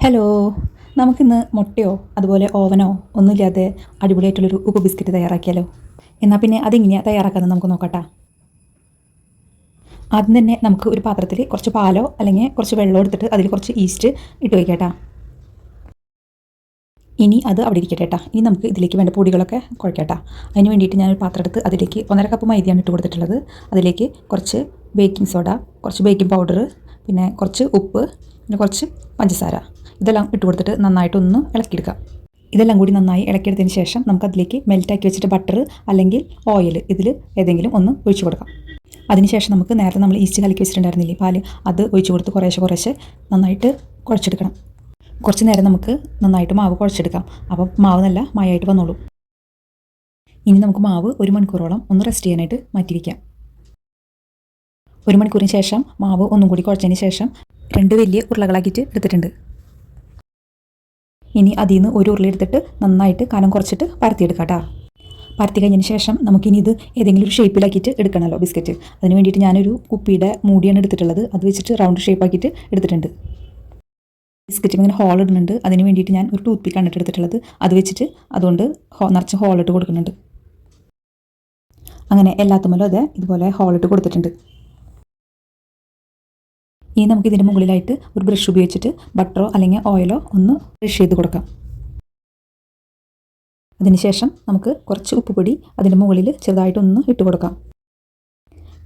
Hello നമുക്കിന്ന് മുട്ടയോ അതുപോലെ ഓവനോ ഒന്നുമില്ലാതെ അടിപൊളിയായിട്ടുള്ളൊരു ഉപ്പ് ബിസ്ക്കറ്റ് തയ്യാറാക്കിയാലോ? എന്നാൽ പിന്നെ അതെങ്ങനെയാണ് തയ്യാറാക്കാമെന്ന് നമുക്ക് നോക്കട്ടെ. ആദ്യം തന്നെ നമുക്ക് ഒരു പാത്രത്തിൽ കുറച്ച് പാലോ അല്ലെങ്കിൽ കുറച്ച് വെള്ളം എടുത്തിട്ട് അതിൽ കുറച്ച് ഈസ്റ്റ് ഇട്ട് വയ്ക്കട്ടാ ഇനി അത് അവിടെ ഇരിക്കട്ടെ കേട്ടോ ഇനി നമുക്ക് ഇതിലേക്ക് വേണ്ട പൊടികളൊക്കെ കുഴക്കട്ടാ. അതിന് വേണ്ടിയിട്ട് ഞാനൊരു പാത്രം എടുത്ത് അതിലേക്ക് ഒന്നര കപ്പ് മൈദയാണ് ഇട്ട് കൊടുത്തിട്ടുള്ളത്. അതിലേക്ക് കുറച്ച് ബേക്കിംഗ് സോഡ കുറച്ച് ബേക്കിംഗ് പൗഡർ പിന്നെ കുറച്ച് ഉപ്പ് പിന്നെ കുറച്ച് പഞ്ചസാര. ഇതെല്ലാം ഇട്ട് കൊടുത്തിട്ട് നന്നായിട്ടൊന്ന് ഇളക്കിയെടുക്കാം. ഇതെല്ലാം കൂടി നന്നായി ഇളക്കിയെടുത്തതിന് ശേഷം നമുക്കതിലേക്ക് മെൽറ്റാക്കി വെച്ചിട്ട് ബട്ടർ അല്ലെങ്കിൽ ഓയിൽ ഇതിൽ ഏതെങ്കിലും ഒന്ന് ഒഴിച്ചു കൊടുക്കാം. അതിനുശേഷം നമുക്ക് നേരത്തെ നമ്മൾ ഈസ്റ്റ് കലക്കി വെച്ചിട്ടുണ്ടായിരുന്നില്ലേ പാൽ അത് ഒഴിച്ചു കൊടുത്ത് കുറേശ്ശെ കുറേശ്ശെ നന്നായിട്ട് കുഴച്ചെടുക്കണം. കുറച്ച് നേരം നമുക്ക് നന്നായിട്ട് മാവ് കുഴച്ചെടുക്കാം. അപ്പോൾ മാവ് നല്ല മഴയായിട്ട് വന്നോളൂ. ഇനി നമുക്ക് മാവ് ഒരു മണിക്കൂറോളം ഒന്ന് റെസ്റ്റ് ചെയ്യാനായിട്ട് മാറ്റി വയ്ക്കാം ഒരു മണിക്കൂറിന് ശേഷം മാവ് ഒന്നും കൂടി കുഴച്ചതിന് ശേഷം രണ്ട് വലിയ ഉരുളകളാക്കിയിട്ട് എടുത്തിട്ടുണ്ട്. ഇനി അതിൽ നിന്ന് ഒരു ഉരുളി എടുത്തിട്ട് നന്നായിട്ട് കനം കുറച്ചിട്ട് പരത്തിയെടുക്കാം കേട്ടോ പരത്തി കഴിഞ്ഞതിന് ശേഷം നമുക്കിനി ഇത് ഏതെങ്കിലും ഒരു ഷേപ്പിലാക്കിയിട്ട് എടുക്കണമല്ലോ ബിസ്ക്കറ്റ്. അതിന് വേണ്ടിയിട്ട് ഞാനൊരു കുപ്പിയുടെ മൂടിയാണ് എടുത്തിട്ടുള്ളത്. അത് വെച്ചിട്ട് റൗണ്ട് ഷേപ്പാക്കിയിട്ട് എടുത്തിട്ടുണ്ട്. ബിസ്ക്കറ്റ് ഇങ്ങനെ ഹോൾ ഇടുന്നുണ്ട്. അതിന് വേണ്ടിയിട്ട് ഞാൻ ഒരു ടൂത്ത് പിക്കാണ് എടുത്തിട്ടുള്ളത്. അത് വെച്ചിട്ട് അതുകൊണ്ട് നിറച്ച് ഹോൾ ഇട്ട് കൊടുക്കുന്നുണ്ട്. അങ്ങനെ എല്ലാത്തുമല്ലോ അതെ ഇതുപോലെ ഹോൾ ഇട്ട് കൊടുത്തിട്ടുണ്ട്. ഇനി നമുക്ക് ഇതിന്റെ മുകളിലായിട്ട് ഒരു ബ്രഷ് ഉപയോഗിച്ചിട്ട് ബട്ടറോ അല്ലെങ്കിൽ ഓയിലോ ഒന്ന് ബ്രഷ് ചെയ്ത് കൊടുക്കാം. അതിനുശേഷം നമുക്ക് കുറച്ച് ഉപ്പുപൊടി അതിന്റെ മുകളിൽ ചെറുതായിട്ടൊന്ന് ഇട്ട് കൊടുക്കാം.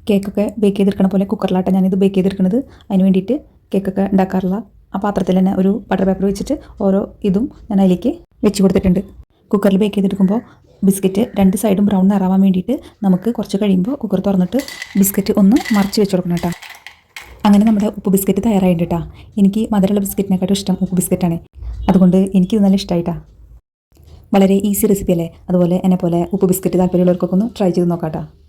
കേക്കൊക്കെ ബേക്ക് ചെയ്തെടുക്കണ പോലെ കുക്കറിലാട്ടാണ് ഞാനിത് ബേക്ക് ചെയ്തെടുക്കുന്നത് അതിന് വേണ്ടിയിട്ട് കേക്കൊക്കെ ഉണ്ടാക്കാറുള്ള ആ പാത്രത്തിൽ തന്നെ ഒരു ബട്ടർ പേപ്പർ വെച്ചിട്ട് ഓരോ ഇതും ഞാൻ അതിലേക്ക് വെച്ച് കൊടുത്തിട്ടുണ്ട്. കുക്കറിൽ ബേക്ക് ചെയ്തെടുക്കുമ്പോൾ ബിസ്ക്കറ്റ് രണ്ട് സൈഡും ബ്രൗൺ നിറാവാൻ വേണ്ടിയിട്ട് നമുക്ക് കുറച്ച് കഴിയുമ്പോൾ കുക്കർ തുറന്നിട്ട് ബിസ്ക്കറ്റ് ഒന്ന് മറിച്ച് വെച്ച് കൊടുക്കണം കേട്ടോ. അങ്ങനെ നമ്മുടെ ഉപ്പ് ബിസ്ക്കറ്റ് തയ്യാറായിട്ടുണ്ട് കേട്ടോ എനിക്ക് മധുരമുള്ള ബിസ്ക്കറ്റിനെക്കാട്ടും ഇഷ്ടം ഉപ്പ് ബിസ്ക്കറ്റാണ്. അതുകൊണ്ട് എനിക്കിത് നല്ല ഇഷ്ടമായിട്ടാ വളരെ ഈസി റെസിപ്പി അല്ലേ? അതുപോലെ എന്നെ പോലെ ഉപ്പ് ബിസ്ക്കറ്റ് താല്പര്യമുള്ളവർക്കൊക്കെ ഒന്ന് ട്രൈ ചെയ്ത് നോക്കാം